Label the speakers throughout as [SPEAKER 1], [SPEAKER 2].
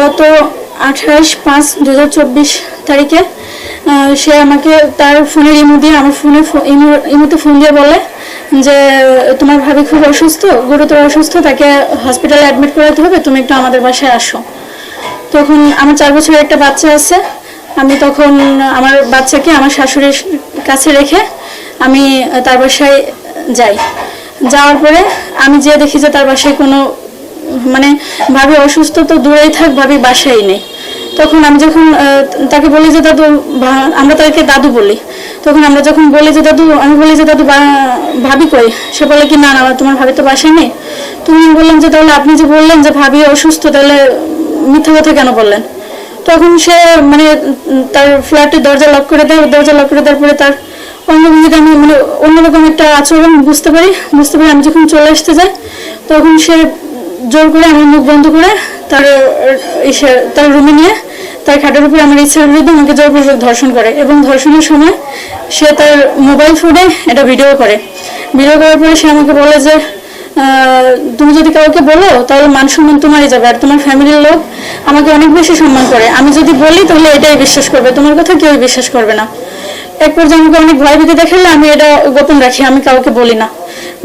[SPEAKER 1] গত আঠাশ পাঁচ দু তারিখে সে আমাকে তার ফোনের ইমো দিয়ে আমার ফোনে ইমোতে ফোন দিয়ে বলে যে, তোমার ভাবি খুব অসুস্থ, গুরুতর অসুস্থ, তাকে হসপিটালে অ্যাডমিট করাতে হবে, তুমি একটু আমাদের বাসায় আসো। তখন আমার চার বছরের একটা বাচ্চা আছে, আমি তখন আমার বাচ্চাকে আমার শাশুড়ির কাছে রেখে আমি তার বাসায় যাই। যাওয়ার পরে আমি যে দেখি যে তার বাসায় কোনো মানে ভাবি অসুস্থ তো দূরেই থাক, ভাবি বাসায় নেই। তখন আমি যখন তাকে বলি যে, দাদু আমরা তাকে দাদু বলি। তখন আমরা যখন বলি যে, দাদু, আমি বলি যে, দাদু ভাবি কই? সে বলে কি, না না, তোমার ভাবি তো বাসায় নেই। তুমি বললাম যে, তাহলে আপনি যে বললেন যে, ভাবি অসুস্থ, তাহলে মিথ্যা কথা কেন বললেন? তখন সে মানে তার ফ্ল্যাটের দরজা লক করে দেয়। দরজা লক করে দেওয়ার পরে তার অন্যভূমিতে আমি মানে অন্যরকম একটা আচরণ বুঝতে পারি। বুঝতে পারি আমি যখন চলে আসতে যাই, তখন সে জোর করে আমার মুখ বন্ধ করে তার তার রুমে নিয়ে তার খাটের উপরে আমার ইচ্ছার বিরুদ্ধে আমাকে জোরপূর্বক ধর্ষণ করে এবং ধর্ষণের সময় সে তার মোবাইল ফোনে এটা ভিডিও করে। ভিডিও করার পরে সে আমাকে বলে যে তুমি যদি কাউকে বলো, তাহলে মান সম্মান তোমারই যাবে আর তোমার ফ্যামিলির লোক আমাকে অনেক বেশি সম্মান করে। আমি যদি বলি, তাহলে এটাই বিশ্বাস করবে। তোমার কথা কেউই বিশ্বাস করবে না। এক পর্যায়ে আমাকে অনেক ভয় ভীতি দেখালে আমি এটা গোপন রাখি, আমি কাউকে বলি না।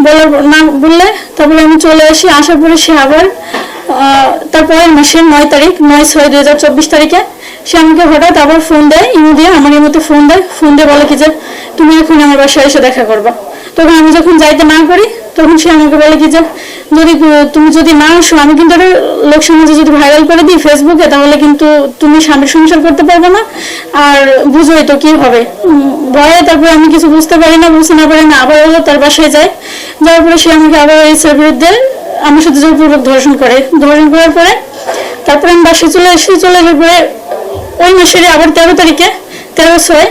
[SPEAKER 1] বলার না বললে? তারপরে আমি চলে আসি। আসার পরে সে আবার আহ, তারপরের মাসের নয় তারিখ নয় ছয় দুই হাজার চব্বিশ তারিখে সে আমাকে হঠাৎ আবার ফোন দেয় ইমো দিয়ে আমার ইমোতে ফোন দেয়। ফোন দিয়ে বলে কি যে তুমি এখন আমার বাসায় এসে দেখা করবা। তখন আমি যখন যাইতে না করি তখন সে আমাকে বলে কি যে, যদি, তুমি যদি না আসো, আমি কিন্তু এটা লোক সমাজে যদি ভাইরাল করে দিই ফেসবুকে তাহলে কিন্তু তুমি স্বামীর সংসার করতে পারবে না। আর বুঝোই তো কি হবে। ভয়ে তারপরে আমি কিছু বুঝতে পারি না, বুঝতে না পারি না, আবার হলো তার বাসায় যায়। যাওয়ার পরে সে আমাকে আবার এই ছেলের বিরুদ্ধে আমার সাথে জোরপূর্বক ধর্ষণ করে। ধর্ষণ করার পরে তারপরে আমি বাসায় চলে এসে চলে আসার পরে ওই মাসের আবার তেরো তারিখে, তেরো ছয়,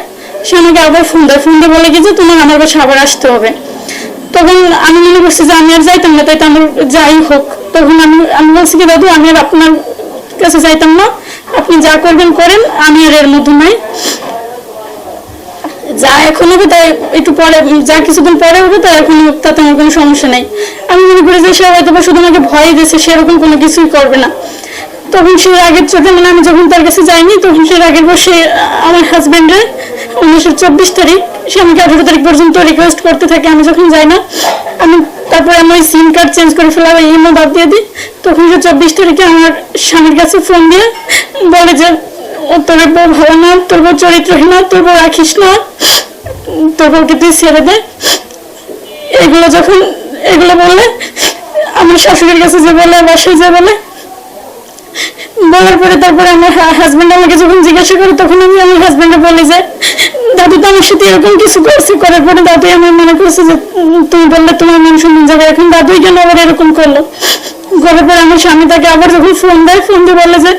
[SPEAKER 1] সে আমাকে আবার ফোন দেয়। ফোন দিয়ে বলে কি যে, তোমার আমার বাসায় আবার আসতে হবে। তখন আমি মনে করছি যে আমি আর যাইতাম না তাই তো আমার যাই হোক। তখন আমি আমি বলছি কি, দাদু, আমি আর আপনার কাছে যাইতাম না। আপনি যা করবেন করেন, আমি আর এর মধ্যে নাই। যা এখন হবে তাই একটু পরে, যা কিছুদিন পরে হবে তাই এখন তাতে আমার কোনো সমস্যা নেই। আমি মনে করি যে সে হয়তো বা শুধু আমাকে ভয় দিয়েছে সেরকম কোনো কিছুই করবে না। তখন সে আগের চোখে মানে আমি যখন তার কাছে যাইনি, তখন সে আগের বসে আমার হাজব্যান্ডের উনিশশো চব্বিশ তারিখ, সে আমাকে আঠারো তারিখ পর্যন্ত রিকোয়েস্ট করতে থাকে, আমি যখন যাই না, আমি তারপরে আমি সিম কার্ড চেঞ্জ করে ফেলা ওই ইমো বাদ দিয়ে দিই। তখন সে চব্বিশ তারিখে আমার স্বামীর কাছে ফোন দিয়ে বলে যে তোর বউ ভালো না, তোর বউ চরিত্রহীন না, তোর বউ রাখিস না, তোর বউকে তুই ছেড়ে দে। এগুলো যখন, এগুলো বললে, আমার শাশুড়ির কাছে যে বলে, বাসায় যে বলে, বলার পরে তারপরে আমার হাজবেন্ড আমাকে যখন জিজ্ঞাসা করে, তখন আমি আমার হাজবেন্ডে বলি যে দাদু তো আমার সাথে এরকম কিছু করছে, করার পরে দাদু আমার মনে করছে যে তুমি বললে তোমার মান সম্মান যাবে এখন দাদুই কেন আবার এরকম করল। করার পরে আমার স্বামী তাকে আবার যখন ফোন দেয় ফোন দিয়ে বলে যে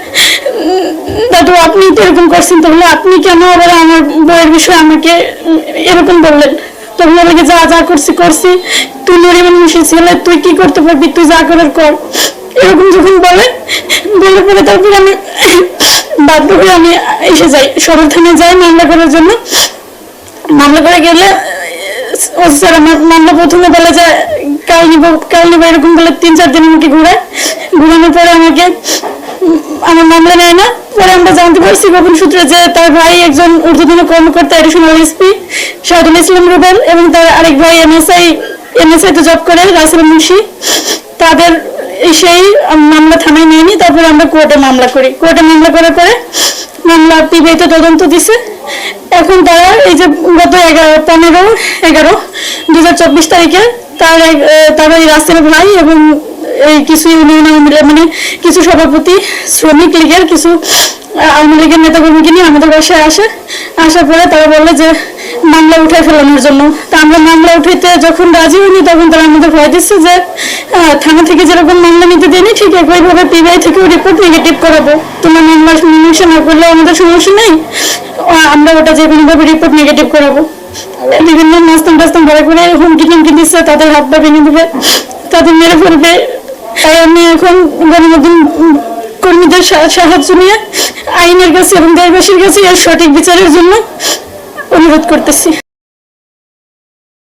[SPEAKER 1] দাদু আপনি তো এরকম করছেন, তাহলে আপনি কেন আবার আমার বইয়ের বিষয়ে আমাকে এরকম বললেন? তখন বলে যা যা করছি করছি। তুই নরিমান মিশে ছেলে, তুই কি করতে পারবি? তুই যা করার কর। এরকম যখন বলে বলে পরে তারপরে আমি বাধ্য হয়ে আমি এসে যাই। সদর থানায় যাই মামলা করার জন্য। মামলা করে গেলে ও স্যার আমার মামলা প্রথমে বলে যে, কাল নিব কাল নিব এরকম বলে তিন, চার দিন আমাকে ঘুরায় ঘুরানোর পরে আমাকে আমার মামলা নেয় না। পরে আমরা জানতে পারছি গোপন সূত্রে যে তার ভাই একজন ঊর্ধ্বতন কর্মকর্তা এডিশনাল এসপি শাহদুল ইসলাম রুবেল এবং তার আরেক ভাই এমএসআই এমএসআই তে জব করে, রাসেল মুন্সি। তাদের সেই মামলা থানায় নিয়ে নিই তারপরে আমরা কোর্টে মামলা করি। কোর্টে মামলা করার পরে মামলা পিবিআইতে তদন্ত দিছে। এখন তারা এই যে গত এগারো, পনেরো, এগারো দু তারিখে তার তার এই রাস্তার ভাই এবং এই কিছু ইউনিয়ন মানে কিছু সভাপতি, শ্রমিক লীগের কিছু আওয়ামী লীগের নেতাকর্মীকে নিয়ে আমাদের বাসায় আসে। আসার পরে তারা বলে যে, মামলা উঠাই ফেলানোর জন্য। তা আমরা মামলা উঠাইতে যখন রাজি হইনি, তখন তারা আমাদের ভয় দিচ্ছে যে থানা থেকে যেরকম মামলা নিতে দেয়নি, ঠিক একইভাবে পিবিআই থেকেও রিপোর্ট নেগেটিভ করাবো। তোমার মামলা মীমাংসা না করলেও আমাদের সমস্যা নেই। আমরা ওটা যে কোনোভাবে রিপোর্ট নেগেটিভ করাবো। বিভিন্ন নাস্তাম টাস্তম ভরে করে হুমকি টুমকি দিচ্ছে, তাদের হাত পা ভেঙে দেবে, তাদের মেরে ফেলবে। তাই আমি এখন গণমাধ্যম কর্মীদের সাহায্য নিয়ে আইনের কাছে এবং দেশবাসীর কাছে সঠিক বিচারের জন্য অনুরোধ করতেছি।